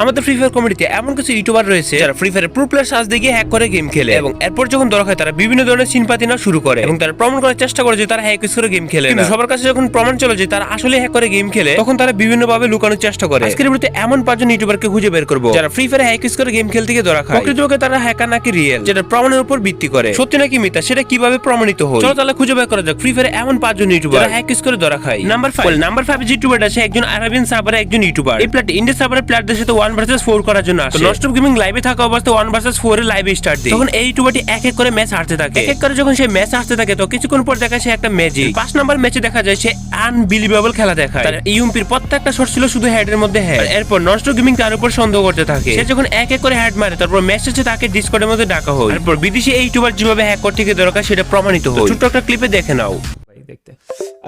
আমাদের free fire কমিউনিটিতে এমন কিছু ইউটিউবার রয়েছে যারা ফ্রি ফায়ার প্রো প্লেয়ার সাজ দিয়ে হ্যাক করে গেম খেলে এবং এরপর যখন দরকার হয় তারা বিভিন্ন ধরনের সিনপাতি না শুরু করে এবং তারা প্রমাণ করার চেষ্টা করে যে তারা হ্যাক করে গেম খেলে কিন্তু সবার কাছে যখন প্রমাণ চলে যে তারা আসলে হ্যাক করে গেম খেলে তখন তারা বিভিন্ন ভাবে লুকানোর চেষ্টা করে। আজকের ভিডিওতে এমন পাঁচজন ইউটিউবারকে খুঁজে বের করব যারা ফ্রি ফায়ার হ্যাক করে গেম খেলতে গিয়ে ধরা খায়। প্রকৃতপক্ষে তারা হ্যাকার নাকি রিয়েল যেটা প্রমাণের উপর ভিত্তি করে। সত্যি নাকি মিথ্যা? সেটা কীভাবে প্রমাণিত হয় চলো তাহলে খুঁজে বের করা যাক। ফ্রি ফায়ার এমন পাঁচজন ইউটিউবার হ্যাক করে ধরা খায়। নাম্বার ফাইভ নাম্বার ফাইভ যে ইউটিউবার আছে একজন আরাবিয়ান সার্ভারে একজন ইউটিউবার এই প্ল্যাট ইন্ডিয়া সার্ভারে প্লেয়ারদের সাথে ওয়ান ভার্সেস ফোর করার জন্য আসে। নষ্ট গেমিং লাইভে থাকা অবস্থায় ওয়ান ভার্সেস ফোর এ লাইভ স্টার্ট দেয়। তখন এই টুবাটি এক এক করে ম্যাচ হারতে থাকে। এক এক করে যখন সে ম্যাচ হারতে থাকে তো কিছুক্ষণ পর দেখা সে একটা ম্যাজিক পাঁচ নাম্বার ম্যাচে দেখা যায় সে আনবিলিভেবল খেলা দেখায়। তার ইউম্পির প্রত্যেকটা শট ছিল শুধু হেডের মধ্যে হ্যাড এরপর নষ্ট গেমিং তার উপর সন্দেহ করতে থাকে। সে যখন এক এক করে হ্যাড মারে তারপর ম্যাচ শেষে তাকে ডিসকর্ডের মধ্যে ডাকা হয়। এরপর বিদেশি এই টুবার যেভাবে হ্যাক করতে গিয়ে দরকার সেটা প্রমাণিত হয়। ছোট্ট একটা ক্লিপে দেখে নাও।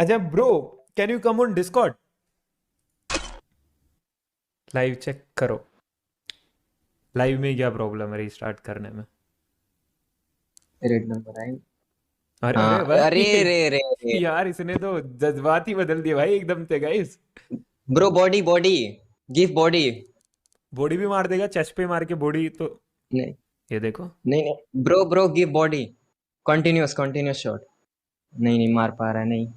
আচ্ছা bro can you come on Discord live check करो। लाइव में क्या प्रॉब्लम है रीस्टार्ट करने में? रेड नंबर आए। अरे हाँ, भाई, अरे रे रे रे। यार इसने तो जज्बात ही बदल दिए भाई एकदम से guys bro body body give body body भी मार देगा चेस्ट पे मार के बॉडी तो नहीं। ये देखो। नहीं नहीं। Bro bro give body continuous continuous shot नहीं नहीं मार पा रहा नहीं।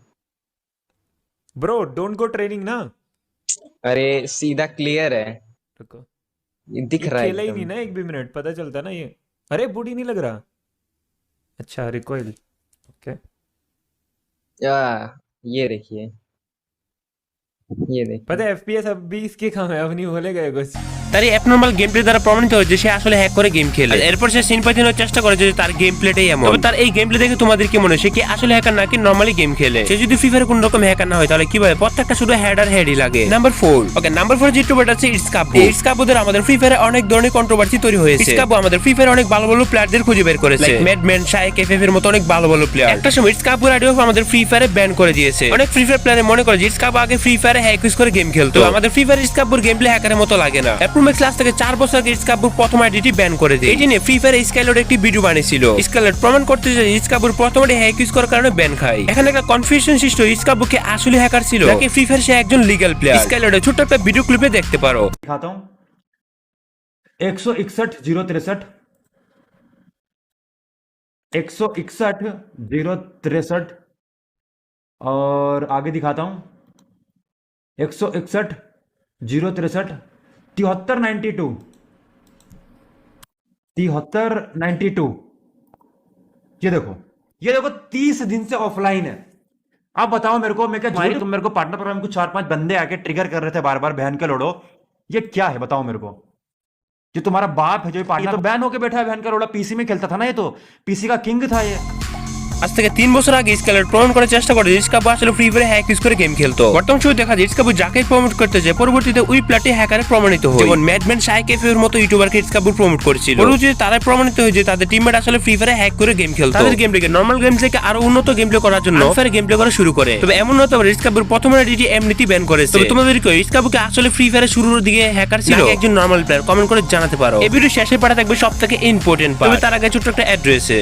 ब्रो डोंट गो ट्रेनिंग ना। अरे सीधा क्लियर है। रुको। ये दिख ये रहा है खेला ही नहीं ना एक भी मिनट पता चलता ना ये। अरे बूढ़ी नहीं लग रहा? अच्छा रिकॉइल ओके आ, ये देखिए। ये देखिए। पता है एफपीएस अब भी इसके काम है अब नहीं बोले गए कुछ। তার এই অ্যাবনর্মাল গেম প্লে দ্বারা প্রমাণিত হয় যে সে আসলে হ্যাক করে গেম খেলে। এরপর সে সিনপাতি নেওয়ার চেষ্টা করে যে তার গেম প্লেটাই এমন। তবে তার এই গেম প্লে দেখে তোমাদের কি মনে হয়? সে কি আসলে হ্যাকার নাকি নর্মালি গেম খেলে? সে যদি ফ্রি ফায়ার কোন রকম হ্যাকার না হয় তাহলে কীভাবে? প্রত্যেকটা শুধু হেড আর হেডই লাগে। Number four okay number four যে ইউটিউবার আছে ইটস কাবুদের আমাদের ফ্রি ফায়ারে অনেক ধরনের কন্ট্রোভার্সি তৈরি হয়েছে। ইটস আমাদের ফ্রি ফায়ারে অনেক ভালো ভালো প্লেয়ারদের খুঁজে বের করেছে। ম্যাডম্যান শাইক এফএফ এর মতো অনেক ভালো ভালো প্লেয়ার একটা সময় ইটস কাবু রাডিও আমাদের ফ্রি ফায়ারে ব্যান করে দিয়েছে। অনেক ফ্রি ফায়ার প্লেয়ারে মনে করে যে ইটস আগে ফ্রি ফায়ারে হ্যাক ইউজ করে গেম খেলতো। আমাদের free fire it's game play হ্যাকারের মতো লাগে না। অ্যাপ্রোম্যাক্স ক্লাস থেকে চার বছর আগে ইটস কাবুর প্রথম আইডিটি ব্যান করে দেয় এটি নিয়ে ফ্রি ফায়ার স্কাইলোড একটি ভিডিও বানিয়েছিল স্কাইলোড প্রমাণ করতে যে ইটস কাবুর প্রথম আইডি হ্যাক ইউজ করার কারণে ব্যান খায় এখানে একটা কনফিউশন সৃষ্টি ইটস কাবু কি আসলে হ্যাকার ছিল নাকি ফ্রি ফায়ার সে একজন লিগ্যাল প্লেয়ার স্কাইলোডে ছোট্ট একটা ভিডিও ক্লিপে দেখতে পারো दिखाता हूँ एक सौ इकसठ जीरो तिरसठ एक सौ इकसठ जीरो तिरसठ और आगे दिखाता हूँ एक सौ इकसठ जीरो तिरसठ तिहत्तर नाइन्टी टू। तिहत्तर नाइन्टी टू। ये देखो ये देखो तीस दिन से ऑफलाइन है। आप बताओ मेरे को मैं क्या झूठ तुम मेरे को पार्टनर प्रोग्राम को चार पाँच बंदे आके ट्रिगर कर रहे थे बार बार बहन के लोड़ो। ये क्या है बताओ मेरे को? जो तुम्हारा बाप है जो पार्टनर तो बैन होके बैठा है बहन का लोड़ा। पीसी में खेलता था ना ये तो। पीसी का किंग था ये। আজ থেকে তিন বছর আগে স্কেলার প্রমাণ করার চেষ্টা করে যে ইসকাবু আসলে ফ্রি ফায়ারে হ্যাক ইউজ করে গেম খেলতো। বর্তমান সময় দেখা যায় ইসকাবু যাকে প্রমোট করতে যায় পরবর্তীতে ওই প্ল্যাটে হ্যাকারে প্রমাণিত হয়। যেমন ম্যাডম্যান এফ এর মতো ইউটিউবারকে ইসকাবু প্রমোট করেছিল। পরবর্তীতে তারা প্রমাণিত হয় যে তাদের টিমমেট আসলে ফ্রি ফায়ারে হ্যাক করে গেম খেলতো। তাদের গেম প্লে নর্মাল গেম থেকে আরও উন্নত গেম প্লে করার জন্য ফায়ার গেম প্লে করা শুরু করে। তবে এমন হতে পারে ইসকাবুর প্রথম আইডিটি এমনিটি ব্যান করেছে। তবে তোমাদের কি ইসকাবুকে আসলে ফ্রি ফায়ারে শুরুর দিকে হ্যাকার ছিল? একজন নর্মাল প্লেয়ার কমেন্ট করে জানাতে পারো। এই ভিডিও শেষে পাঠা থাকবে সব থেকে ইম্পর্টেন্ট তবে তার আগে ছোট্ট একটা অ্যাড্রেসে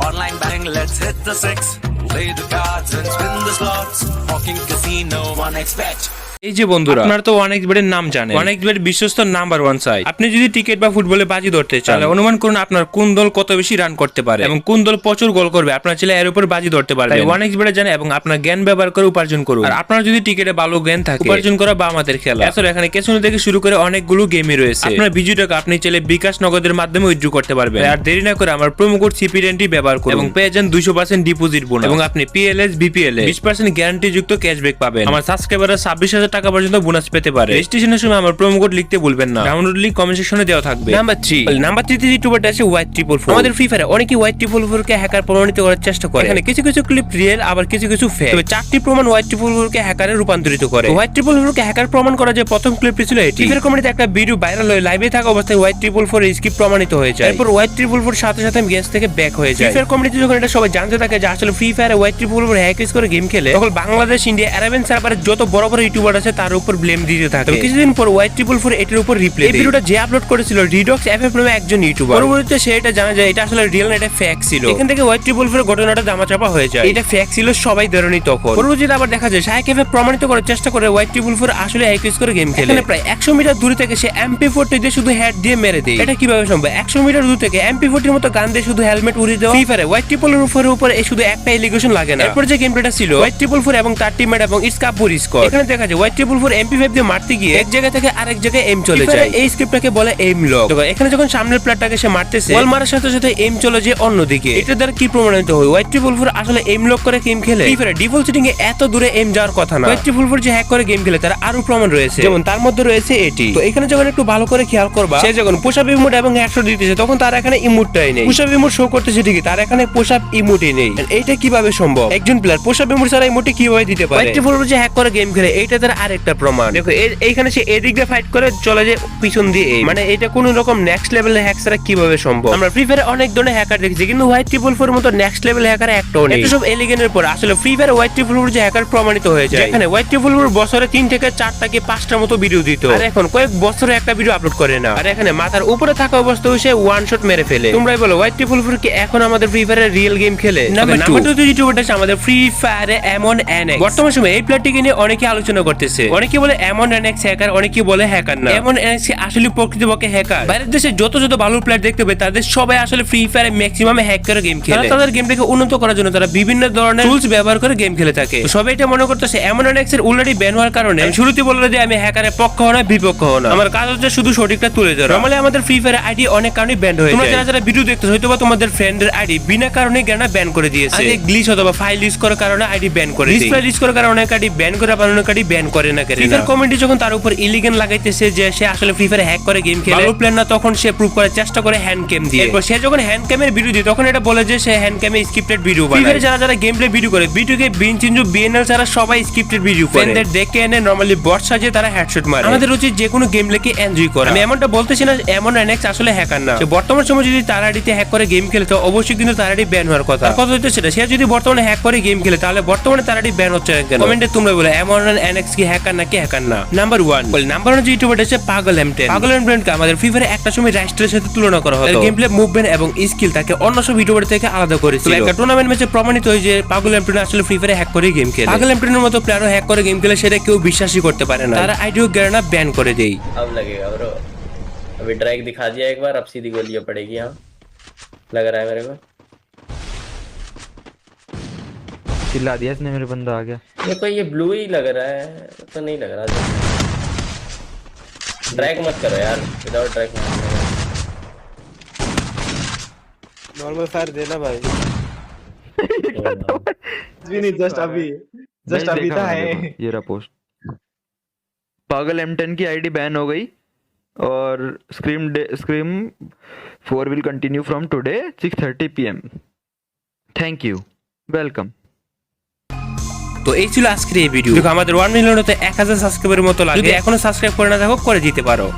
Online betting, let's hit the six. Play the cards and spin the slots. Walking casino, one expect. এই যে বন্ধুরা আপনারা তো অনেক বেডের নাম জানেন। অনেক বেড বিশ্বস্ত নাম্বার ওয়ান সাইট আপনি যদি টিকিট বা ফুটবলে বাজি ধরতে চান তাহলে অনুমান করুন আপনার কোন দল কত বেশি রান করতে পারে। এবং কোন দল প্রচুর গোল করবে আপনার ছেলে এর উপর বাজি ধরতে পারবে। অনেক বেডে জানে এবং আপনার জ্ঞান ব্যবহার করে উপার্জন করুন। আর আপনার যদি টিকিটে ভালো জ্ঞান থাকে উপার্জন করা বা আমাদের খেলা। এছাড়া এখানে কেসনো থেকে শুরু করে অনেকগুলো গেমই রয়েছে। আপনার বিজু টাকা আপনি চাইলে বিকাশ নগদের মাধ্যমে উইথড্র করতে পারবেন। আর দেরি না করে আমার প্রোমো কোড সিপিএনটি ব্যবহার করুন। এবং পেয়ে যান দুইশো পার্সেন্ট ডিপোজিট বোনাস এবং আপনি পিএলএস বিপিএল বিশ পার্সেন্ট গ্যারান্টি যুক্ত ক্যাশব্যাক পাবেন। আমার সাবস্ক্রাইবাররা ছাব্বিশ হাজার টাকা পর্যন্ত বোনাস পেতে পারে। রেজিস্ট্রেশনের সময় আমার প্রোমো কোড লিখতে ভুলবেন না। ডাউনলোড লিংক কমেন্ট সেকশনে দেওয়া থাকবে। নাম্বার থ্রি নাম্বার থ্রিতে যে টুবারটা আছে হোয়াইট ট্রিপল ফোর আমাদের ফ্রি ফায়ারে অনেকে হোয়াইট ট্রিপল ফোর কে হ্যাকার প্রমাণিত করার চেষ্টা করে। এখানে কিছু কিছু ক্লিপ রিয়েল আবার কিছু কিছু ফেক তবে চারটি প্রমাণ হোয়াইট ট্রিপল ফোর কে হ্যাকারে রূপান্তরিত করে। হোয়াইট ট্রিপল ফোর কে হ্যাকার প্রমাণ করা যে প্রথম ক্লিপটি ছিল এটি। ফ্রি কমিটিতে একটা ভিডিও ভাইরাল হয়ে লাইভে থাকা অবস্থায় হোয়াইট ট্রিপল ফোর স্কিপ প্রমাণিত হয়ে যায়। এরপর হোয়াইট ট্রিপল ফোর সাথে সাথে গেস থেকে ব্যাক হয়ে যায়। ফ্রি ফায়ার কমিটিতে যখন এটা সবাই জানতে থাকে যে আসলে ফ্রি ফায়ারে হোয়াইট ট্রিপল ফোর হ্যাক করে গেম খেলে তখন বাংলাদেশ ইন্ডিয়া আরাবিয়ান সার্ভারের যত বড় বড় ইউটিউবার আছে তার উপর ব্লেম দিতে থাকে। কিছুদিন পর ওয়াইট ট্রিপল ফোর এটার উপর রিপ্লে এই ভিডিওটা যে আপলোড করেছিল রিডক্স এফএফ নামে একজন ইউটিউবার পরবর্তীতে সে এটা জানা যায় এটা আসলে রিয়েল না এটা ফেক ছিল। এখান থেকে ওয়াইট ট্রিপল ফোর ঘটনাটা দামাচাপা হয়ে যায়। এটা ফেক ছিল সবাই ধরেনি তখন। পরবর্তীতে আবার দেখা যায় শাহেক এফএফ প্রমাণিত করার চেষ্টা করে হোয়াইট ট্রিপল ফোর আসলে এক করে গেম খেলে। এখানে প্রায় একশো মিটার দূরে থেকে সে এমপি ফোরটি দিয়ে শুধু হেড দিয়ে মেরে দেয়। এটা কীভাবে সম্ভব? একশো মিটার দূর থেকে এমপি ফোরটির মতো গান দিয়ে শুধু হেলমেট উড়িয়ে দেওয়া। ফ্রি ফায়ারে হোয়াইট ট্রিপল ফোর উপর শুধু একটা এলিগেশন লাগে না। এরপর যে গেম প্লেটা ছিল হোয়াইট ট্রিপল ফোর এবং তার টিমমেট এবং ইটস কাপুর স্কোর এখানে দেখা যায় white triple four MP five দিয়ে মারতে গিয়ে এক জায়গা থেকে আরেক জায়গায় এম চলে যায়। এই স্ক্রিপ্টটাকে বলে এম লক এখানে যখন সামনের প্লেয়ারটাকে সে মারতেছে বল মারার সাথে সাথে এম চলে যায় অন্যদিকে। এটা দ্বারা কি প্রমাণিত হয়? হোয়াইট ট্রিপল ফোর আসলে এম লক করে গেম খেলে? ফ্রি ফায়ারে ডিফল্ট সেটিং এ এত দূরে এম যাওয়ার কথা না। হোয়াইট ট্রিপল ফোর যে হ্যাক করে গেম খেলে তার আরও প্রমাণ রয়েছে। যেমন তার মধ্যে রয়েছে এটি। তো এখানে যখন একটু ভালো করে খেয়াল করবা সে যখন পোশাক ইমোট এবং একশো দিতেছে তখন তার এখানে ইমোটটাই নেই। পোশাক ইমোট শো করতেছে ঠিকই তার এখানে পোশাক ইমোটই নেই। এইটা কীভাবে সম্ভব? একজন প্লেয়ার পোশাক ইমোট ছাড়া ইমোটে কীভাবে দিতে পারে? হোয়াইট ট্রিপল ফোর যে হ্যাক করে গেম খেলে এইটা তার আরেকটা প্রমাণ। দেখো এইখানে সে এদিক দিয়ে ফাইট করে চলে যায় পিছন দিয়ে মানে এটা কোন রকম নেক্সট লেভেলের হ্যাক ছাড়া কীভাবে সম্ভব? আমরা ফ্রি ফায়ারে অনেক ধরনের হ্যাকার দেখেছি কিন্তু হোয়াইট ট্রিপল ফোর মতো নেক্সট লেভেল হ্যাকার একটাও নেই। সব এলিগেনের পর আসলে ফ্রি ফায়ারে হোয়াইট ট্রিপল ফোর যে হ্যাকার প্রমাণিত হয়ে যায় এখানে হোয়াইট ট্রিপল ফোর বছরে তিন থেকে চারটা কি পাঁচটার মতো ভিডিও দিত। আর এখন কয়েক বছরে একটা ভিডিও আপলোড করে না। আর এখানে মাথার উপরে থাকা অবস্থায় সে ওয়ান শট মেরে ফেলে। তোমরাই বলো হোয়াইট ট্রিপল ফোর কি এখন আমাদের ফ্রি ফায়ারে রিয়েল গেম খেলে? নাম্বার টু ইউটিউবারটা আমাদের ফ্রি ফায়ারে এমন এনএক্স বর্তমান সময়ে এই প্লেয়ারটিকে নিয়ে অনেকে আলোচনা করতেছে অনেকে বলে এমন এনএক্স হ্যাকার। অনেকে বলে হ্যাকার না। এমন এনএক্স আসলে প্রকৃতপক্ষে হ্যাকার? বাইরের দেশে যত যত ভালো প্লেয়ার দেখতে পাবে তাদের সবাই আসলে ফ্রি ফায়ারে ম্যাক্সিমাম হ্যাক করে গেম খেলে। তাদের গেমটাকে উন্নত করার জন্য তারা বিভিন্ন ধরনের টুলস ব্যবহার করে গেম খেলে থাকে। সবাই এটা মনে করতেছে এমন এনএক্স এর অলরেডি ব্যান হওয়ার কারণে শুরুতে বলল যে আমি হ্যাকারের পক্ষ হও না বিপক্ষ হও না। আমার কাজ হচ্ছে শুধু সঠিকটা তুলে ধরা। নরমালি আমাদের ফ্রি ফায়ার আইডি অনেক কারণে ব্যান হয়ে যায়। তোমরা যারা যারা ভিডিও দেখতেছো হয়তো তোমাদের ফ্রেন্ডের আইডি বিনা কারণে কেন ব্যান করে দিয়েছে। গ্লিচ অথবা ফাইল ইউজ করার কারণে আইডি ব্যান করে ফাইল ইউজ করার কারণে অনেক আইডি ব্যান করে অনেক আইডি ব্যান করে না করে ফ্রি কমিউনিটি যখন তার উপর ইলিগেন লাগাইতেছে যে সে আসলে ফ্রি ফায়ার হ্যাক করে গেম খেলে ভালো প্ল্যান না তখন সে প্রুভ করার চেষ্টা করে হ্যান্ড ক্যাম দিয়ে। এরপর সে যখন হ্যান্ড ক্যামের ভিডিও দিয়ে তখন এটা বলে যে সে হ্যান্ড ক্যামে স্ক্রিপ্টেড ভিডিও বানায়। যারা যারা গেম প্লে ভিডিও করে ভিডিওকে বিন চিঞ্জু বিএনএল ছাড়া সবাই স্ক্রিপ্টেড ভিডিও করে। ফ্রেন্ডদের দেখে এনে নরমালি বট সাজিয়ে তারা হেডশট মারে। আমাদের উচিত যে কোনো গেম প্লেকে এনজয় করা। আমি এমনটা বলতেছি না এমন এনএক্স আসলে হ্যাকার না। সে বর্তমান সময় যদি তারাডিতে হ্যাক করে গেম খেলে তো অবশ্যই কিন্তু তারাডি ব্যান হওয়ার কথা। কথা হচ্ছে সেটা সে যদি বর্তমানে হ্যাক করে গেম খেলে তাহলে বর্তমানে তার আইডি ব্যান হচ্ছে না কেন? কমেন্টে তোমরা বলে এমন এনএক্স কি হ্যাকার নাকি হ্যাকার না নাম্বার ওয়ান বল নাম্বার ওয়ান যে ইউটিউবার হচ্ছে পাগল এমটেন পাগল এমটেনকে আমাদের ফ্রি ফায়ারে একটা সময় রাইস্টের সাথে তুলনা করা হতো গেম প্লে মুভমেন্ট এবং স্কিল তাকে অন্য সব ইউটিউবার থেকে আলাদা করেছিল একটা টুর্নামেন্ট ম্যাচে প্রমাণিত হয় যে পাগল এমটেন আসলে ফ্রি ফায়ারে হ্যাক করে গেম খেলে পাগল এমটেনের মতো প্লেয়ারও হ্যাক করে গেম খেলে সেটা কেউ বিশ্বাসই করতে পারে না তারা আইডিও গেরানা ব্যান করে দেয় अब लगेगा ब्रो अभी ड्रैग दिखा दिया एक बार अब सीधी गोलियां पड़ेगी यहाँ लग रहा है मेरे को चिल्ला दिया इसने मेरे बंदा आ गया। मेरे को ये ब्लू ही लग रहा है तो नहीं लग रहा ड्रैग मत करो यार विदाउट ड्रैग मत नॉर्मल फायर देना भाई। तो भी नहीं जस्ट अभी जस्ट अभी था है ये। रहा पोस्ट पागल M10 की आईडी बैन हो गई और scream scream four will continue from today 6:30 PM thank you welcome তো এই ছিল আজকের এই ভিডিও দেখো আমাদের ওয়ান মিলিয়ন হতে এক হাজার সাবস্ক্রাইবের মতো লাগে। এখনও সাবস্ক্রাইব করে না দেখো করে দিতে পারো।